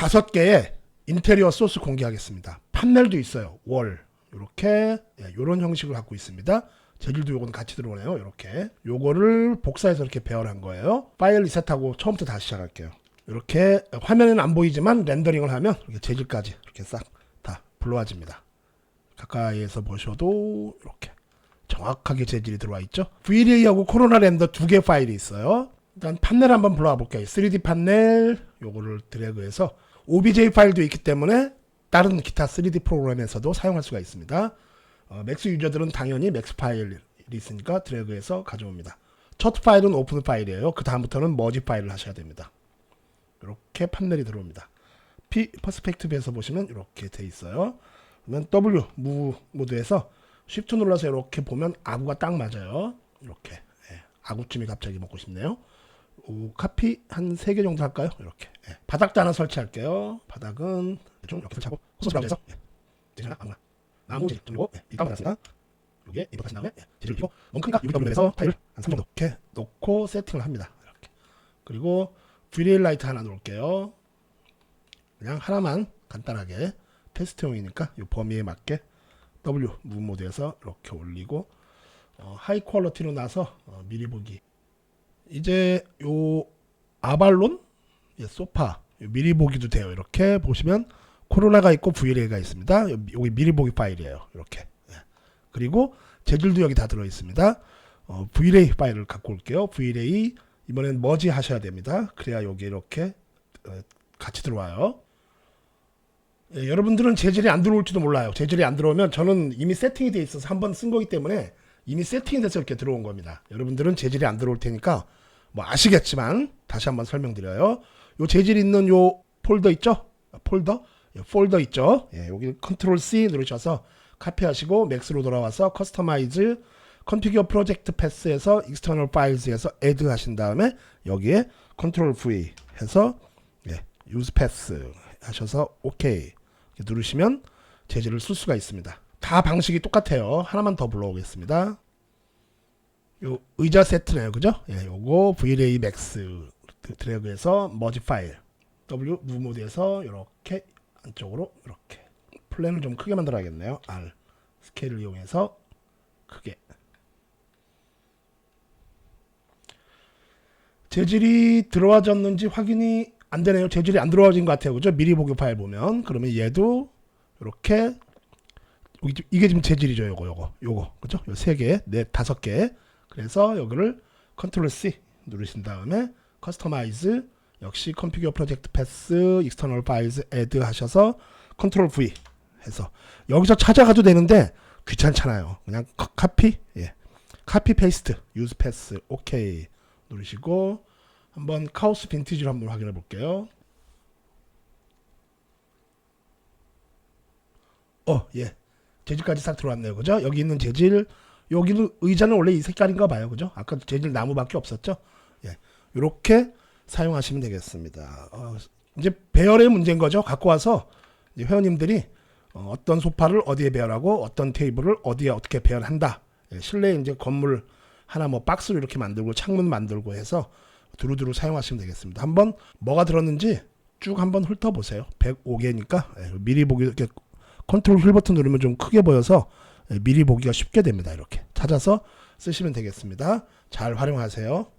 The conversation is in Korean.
다섯 개의 인테리어 소스 공개하겠습니다. 판넬도 있어요. 월 이렇게 이런 형식을 갖고 있습니다. 재질도 요거는 같이 들어오네요. 이렇게 요거를 복사해서 이렇게 배열한 거예요. 파일 리셋하고 처음부터 다시 시작할게요. 이렇게 화면에는 안 보이지만 렌더링을 하면 이렇게 재질까지 이렇게 싹 다 불러와집니다. 가까이에서 보셔도 이렇게 정확하게 재질이 들어와 있죠. VLA하고 코로나 렌더 두 개 파일이 있어요. 일단 판넬 한번 불러와 볼게요. 3D 판넬 요거를 드래그해서 OBJ 파일도 있기 때문에 다른 기타 3D 프로그램에서도 사용할 수가 있습니다. 어, 맥스 유저들은 당연히 맥스 파일이 있으니까 드래그해서 가져옵니다. 첫 파일은 오픈 파일이에요. 그 다음부터는 머지 파일을 하셔야 됩니다. 이렇게 판넬이 들어옵니다. P 퍼스펙티브에서 보시면 이렇게 돼 있어요. 그러면 W 무 모드에서 Shift 눌러서 이렇게 보면 아구가 딱 맞아요. 이렇게 예, 아구찜이 갑자기 먹고 싶네요. 오, 카피 한세개 정도 할까요? 이렇게 예, 바닥도 하나 설치할게요. 바닥은 좀 이렇게 설치하고 호스 브라운에서 예, 아무나 나무 재질 좀 이고 예, 일단 받았습니다. 요게 인풋 하신 다음에 예, 재질을 입히고 너무 크니까 UW에서 파일을 한3 정도 이렇게 놓고 세팅을 합니다. 이렇게 그리고 VLA 라이트 하나 놓을게요. 그냥 하나만 간단하게 테스트용이니까 이 범위에 맞게 W 무브 모드에서 이렇게 올리고 어, 하이 퀄러티로 나서 어, 미리 보기 이제 요 아발론 예, 소파 요 미리 보기도 돼요. 이렇게 보시면 코로나가 있고 VLA가 있습니다. 요- 여기 미리 보기 파일이에요. 이렇게. 예. 그리고 재질도 여기 다 들어 있습니다. 어, VLA 파일을 갖고 올게요. VLA 이번엔 머지 하셔야 됩니다. 그래야 여기 이렇게 어, 같이 들어와요. 예, 여러분들은 재질이 안 들어올지도 몰라요. 재질이 안 들어오면 저는 이미 세팅이 돼 있어서 한 번 쓴 거기 때문에 이미 세팅이 돼서 이렇게 들어온 겁니다. 여러분들은 재질이 안 들어올 테니까 뭐 아시겠지만 다시 한번 설명드려요. 요 재질 있는 요 폴더 있죠? 폴더? 예, 폴더 있죠? 예, 여기 컨트롤 C 누르셔서 카피하시고 맥스로 돌아와서 커스터마이즈 컨피규어 프로젝트 패스에서 익스터널 파일즈에서 애드 하신 다음에 여기에 컨트롤 V 해서 예, 유즈 패스 하셔서 이렇게 누르시면 재질을 쓸 수가 있습니다. 다 방식이 똑같아요. 하나만 더 불러오겠습니다. 요 의자 세트네요, 그죠? 예, 요거 VLA Max 드래그해서 머지 파일 W 무 모드에서 이렇게 안쪽으로 이렇게 플랜을 좀 크게 만들어야겠네요. R 스케일을 이용해서 크게 재질이 들어와졌는지 확인이 안 되네요. 재질이 안 들어와진 것 같아요. 그죠? 미리 보기 파일 보면 그러면 얘도 이렇게 이게 지금 재질이죠. 요거 요거 요거 그죠? 요 세 개, 네 다섯 개. 그래서 여기를 컨트롤 C 누르신 다음에 커스터마이즈 역시 컨피규어 프로젝트 패스 익스터널 파일즈 애드 하셔서 컨트롤 V 해서 여기서 찾아가도 되는데 귀찮잖아요. 그냥 카- 카피 예. 카피 페이스트 유즈 패스 오케이 누르시고 한번 카오스 빈티지를 한번 확인해 볼게요. 어, 예. 재질까지 싹 들어왔네요. 그죠? 여기 있는 재질, 여기는 의자는 원래 이 색깔인가 봐요. 그죠? 아까 재질 나무밖에 없었죠? 예. 요렇게 사용하시면 되겠습니다. 어, 이제 배열의 문제인 거죠. 갖고 와서 이제 회원님들이 어, 떤 소파를 어디에 배열하고 어떤 테이블을 어디에 어떻게 배열한다. 예, 실내 이제 건물 하나 뭐 박스로 이렇게 만들고 창문 만들고 해서 두루두루 사용하시면 되겠습니다. 한번 뭐가 들었는지 쭉 한번 훑어보세요. 105개니까 예, 미리 보기 이렇게 컨트롤 휠 버튼 누르면 좀 크게 보여서 예, 미리 보기가 쉽게 됩니다. 이렇게 찾아서 쓰시면 되겠습니다. 잘 활용하세요.